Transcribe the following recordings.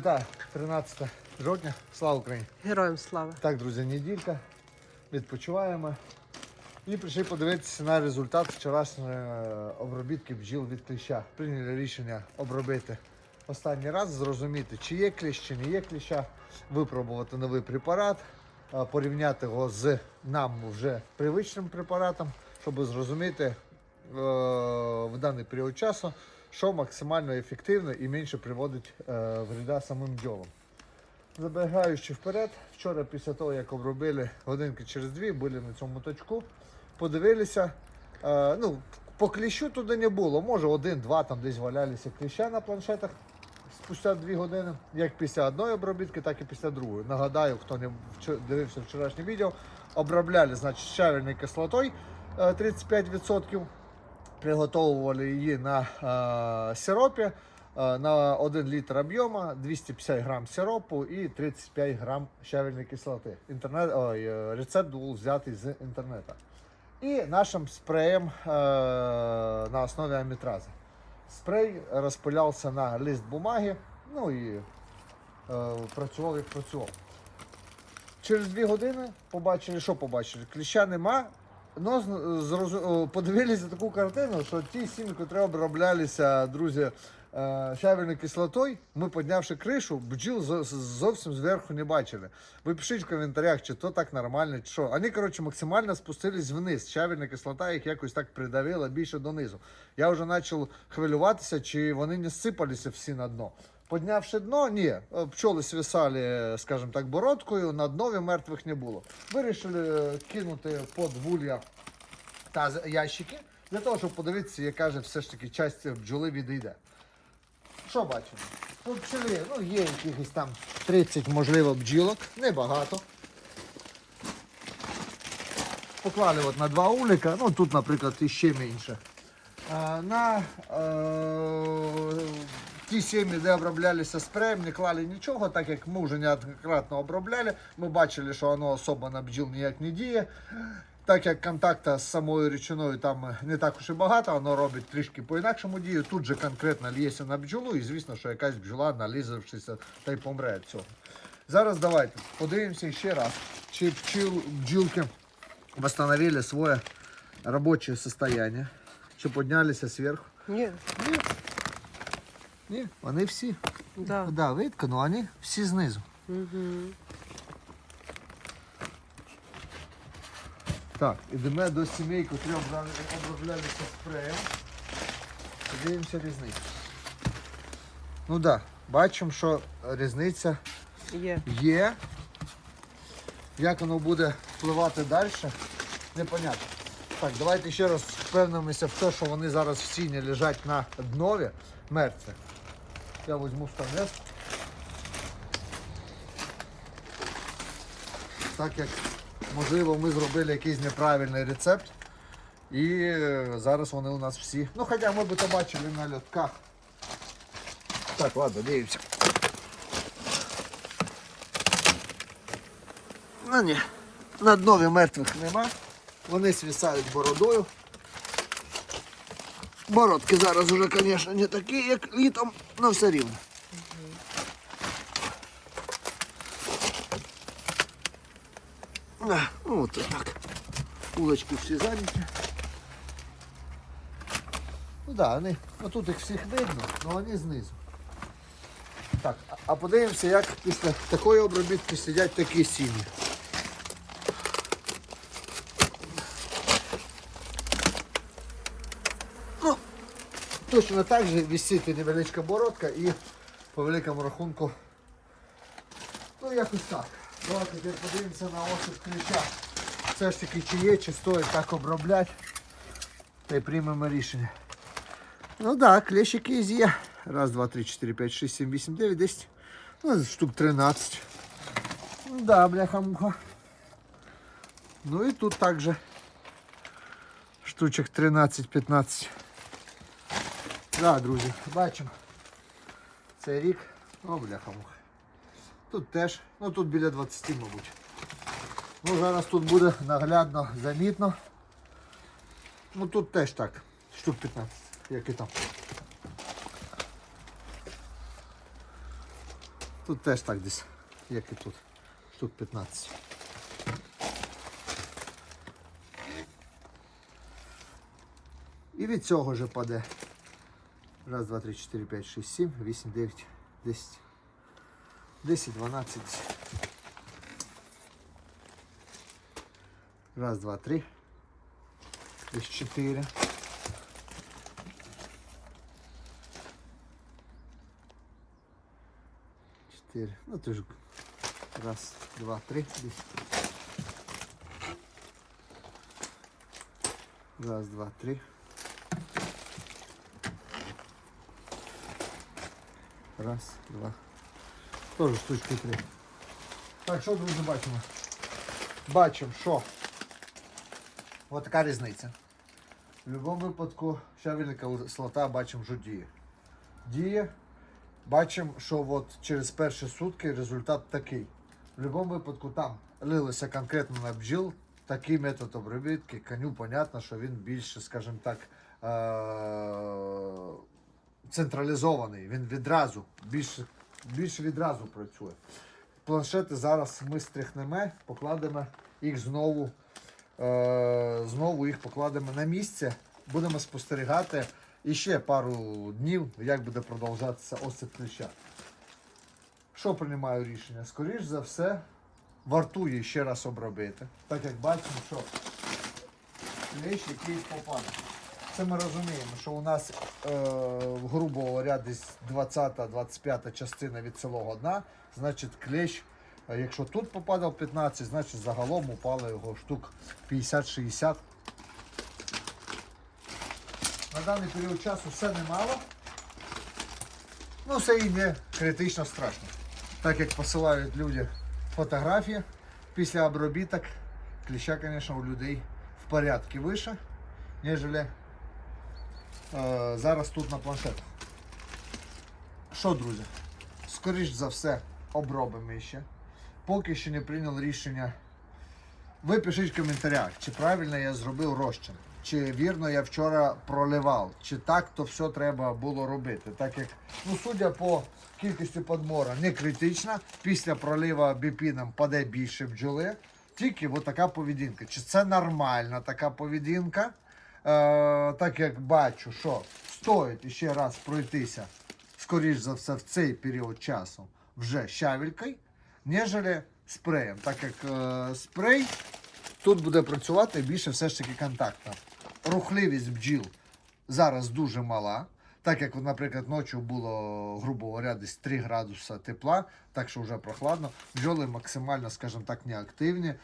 Вітаю! 13 жовтня. Слава Україні! Героям слава. Так, друзі, неділька. Відпочиваємо. І прийшли подивитися на результат вчорашньої е, обробітки бджіл від кліща. Прийняли рішення обробити останній раз, зрозуміти, чи є кліщ, чи не є кліща, випробувати новий препарат, е, порівняти його з нам вже привичним препаратом, щоб зрозуміти е, в даний період часу, що максимально ефективно і менше приводить е, вреда самим бджолам. Забігаючи вперед, вчора після того, як обробили годинки через дві, були на цьому точку, подивилися. Е, ну, по кліщу туди не було. Може один-два там десь валялися кліща на планшетах спустя дві години, як після одної обробітки, так і після другої. Нагадаю, хто не дивився вчорашнє відео, обробляли значить, щавельною кислотою е, 35%, приготовували її на е, сиропі. Е, На 1 літр об'єму 250 грам сиропу і 35 грам щавельної кислоти. Інтернет, ой, е, рецепт був взятий з інтернету. І нашим спреєм е, на основі амітрази. Спрей розпилявся на лист бумаги, ну і е, працював як працював. Через дві години побачили, що побачили? Кліща нема. Ну, подивилися таку картину, що ті сім'ї, які оброблялися, друзі, е, щавельною кислотою, ми піднявши кришу, бджіл зовсім зверху не бачили. Ви пишіть в коментарях, чи то так нормально, чи що. Вони, коротше, максимально спустились вниз. Щавельна кислота їх якось так придавила більше донизу. Я вже почав хвилюватися, чи вони не сипалися всі на дно. Поднявши дно, ні, пчоли свисали, скажімо так, бородкою, на днові мертвих не було. Вирішили кинути під вулья та ящики, для того, щоб подивитися, яка же все ж таки часть бджоли відійде. Що бачимо? Тут пчели, ну є якихось там 30, можливо, бджілок, небагато. Поклали от на два улика, ну тут, наприклад, іще менше. А, на е, ті сім'ї, де оброблялися спреєм, не клали нічого, так як ми вже неоднократно обробляли. Ми бачили, що воно особо на бджіл ніяк не діє. Так як контакта з самою річиною там не так уж і багато, воно робить трішки по-інакшому дію. Тут же конкретно лється на бджолу, і звісно, що якась бджола, налізавшися, та й помре від цього. Зараз давайте подивимося ще раз, чи бджілки восстановили своє робоче состояние, чи піднялися зверху. Ні, Ні, вони всі. да. Да, видко, але вони всі знизу. Угу. Так, ідемо до сімей, котрі оброблялися спреєм. Подивимося різницю. Ну так, да, бачимо, що різниця Є. є. Як воно буде впливати далі, непонятно. Так, давайте ще раз впевнимося в те, що вони зараз всі не лежать на днові мертві. Я візьму станес. Так як, можливо, ми зробили якийсь неправильний рецепт. І е, зараз вони у нас всі. Ну, хоча ми би то бачили на льотках. Так, ладно, дивимося. Ну ні, на днові мертвих нема. Вони свисають бородою. Бородки зараз уже, звісно, не такі, як літом, але все рівно. А, ну, от так. Улочки всі зайняті. Ну да, вони, ну тут їх всіх видно, але вони знизу. Так, а подивимося, як після такої обробітки сидять такі сім'ї. точно так же висить невеличка бородка і по великому рахунку. Ну, якось так. Давайте тепер подивимося на осіб ключа. Все ж таки, чи є, чи стоїть так обробляти. Та й приймемо рішення. Ну так, клещики є. Раз, два, три, чотири, п'ять, шість, сім, вісім, дев'ять, десять. Ну, штук 13. Ну да, бляха-муха. Ну і тут також штучок 13-15. Да, друзі, бачимо. Цей рік. О, бляха-муха. Тут теж, ну тут біля 20, мабуть. Ну, зараз тут буде наглядно замітно. Ну тут теж так, штук 15, як і там. Тут теж так десь, як і тут. Штук 15. І від цього же паде. Раз, два, три, чотири, п'ять, шість, сім, вісім, дев'ять, десять. Десять, дванадцять. Раз, два, три. Десь чотири. Чотири. Ну ти ж. Раз, два, три. Десь. Раз, два, три. Раз, два. Тоже штучки три. Так, що, друзі, бачимо? Бачимо, що. Ось така різниця. В будь-якому випадку щавельна кислота бачимо, що діє. Діє. Бачимо, що от через перші сутки результат такий. В будь-якому випадку там лилося конкретно на бджіл. Такий метод обробітки. Коню, понятно, що він більше, скажімо так, е- централізований. Він відразу, більше, більше відразу працює. Планшети зараз ми стряхнемо, покладемо їх знову, е, знову їх покладемо на місце. Будемо спостерігати і ще пару днів, як буде продовжатися осип кліща. Що приймаю рішення? Скоріш за все, вартує ще раз обробити. Так як бачимо, що кліщ якийсь попаде. Це ми розуміємо, що у нас, е, грубо говоря, десь 20-25 частина від цілого дна, значить клещ, е, якщо тут попадав 15, значить загалом упало його штук 50-60. На даний період часу все немало. Ну, все і не критично страшно. Так як посилають люди фотографії після обробіток, кліща, звісно, у людей в порядку вище, ніж зараз тут на планшетах. Що, друзі? Скоріш за все, обробимо ще. Поки ще не прийняли рішення. Ви пишіть в коментарях, чи правильно я зробив розчин, чи вірно я вчора проливав, чи так то все треба було робити. Так як, ну, судя по кількості подмора, не критична. Після пролива біпіном паде більше бджоли. Тільки от така поведінка. Чи це нормальна така поведінка? Е, так як бачу, що стоїть ще раз пройтися, скоріш за все, в цей період часу вже щавелькою, нежели спреєм. Так як е, спрей тут буде працювати більше все ж таки контактно. Рухливість бджіл зараз дуже мала. Так як, наприклад, ночі було, грубо говоря, десь 3 градуси тепла, так що вже прохладно. Бджоли максимально, скажімо так, неактивні. Е,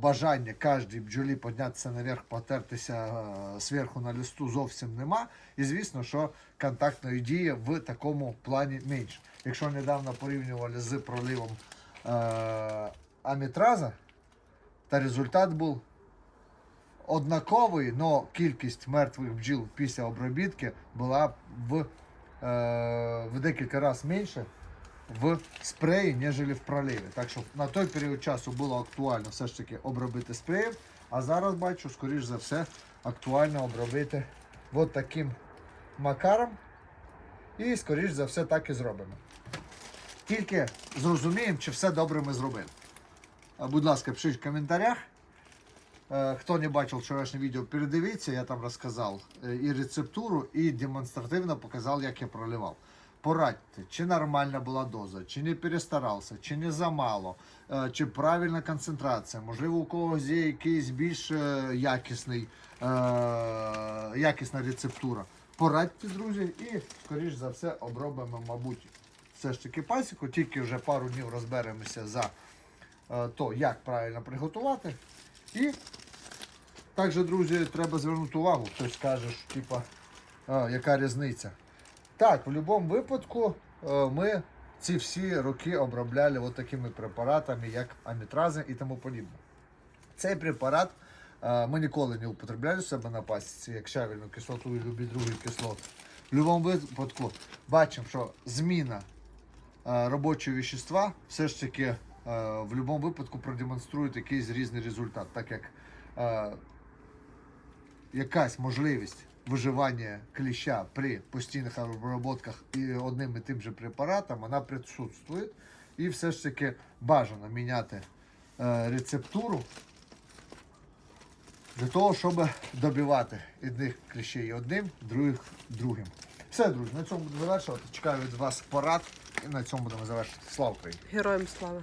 бажання кожній бджолі піднятися наверх, потертися е, зверху на листу зовсім нема. І звісно, що контактної дії в такому плані менше. Якщо недавно порівнювали з проливом е, амітраза, та результат був однаковий, але кількість мертвих бджіл після обробітки була в, е, в декілька разів менше в спреї, ніж в проливі. Так що на той період часу було актуально все ж таки обробити спреєм, а зараз бачу, скоріш за все, актуально обробити от таким макаром. І, скоріш за все, так і зробимо. Тільки зрозуміємо, чи все добре ми зробили. Будь ласка, пишіть в коментарях. Е, Хто не бачив вчорашнє відео, передивіться, я там розказав е, і рецептуру, і демонстративно показав, як я проливав. Порадьте, чи нормальна була доза, чи не перестарався, чи не замало, е, чи правильна концентрація. Можливо, у когось є якийсь більш якісний, якісна рецептура. Порадьте, друзі, і, скоріш за все, обробимо, мабуть, все ж таки пасіку, тільки вже пару днів розберемося за то, як правильно приготувати. І також, друзі, треба звернути увагу, хтось каже, що, типа, а, яка різниця. Так, в будь-якому випадку е, ми ці всі роки обробляли такими препаратами, як амітрази і тому подібне. Цей препарат е, ми ніколи не употребляли себе на пасіці, як щавельну кислоту і любі другі кислоти. В будь-якому випадку бачимо, що зміна е, робочого вещества все ж таки в будь-якому випадку продемонструють якийсь різний результат, так як е, якась можливість виживання кліща при постійних обробках і одним і тим же препаратом, вона присутствує. І все ж таки бажано міняти е, рецептуру для того, щоб добивати одних кліщей одним, других другим. Все, друзі, на цьому буду завершувати. Чекаю від вас порад і на цьому будемо завершити. Слава Україні! Героям слава.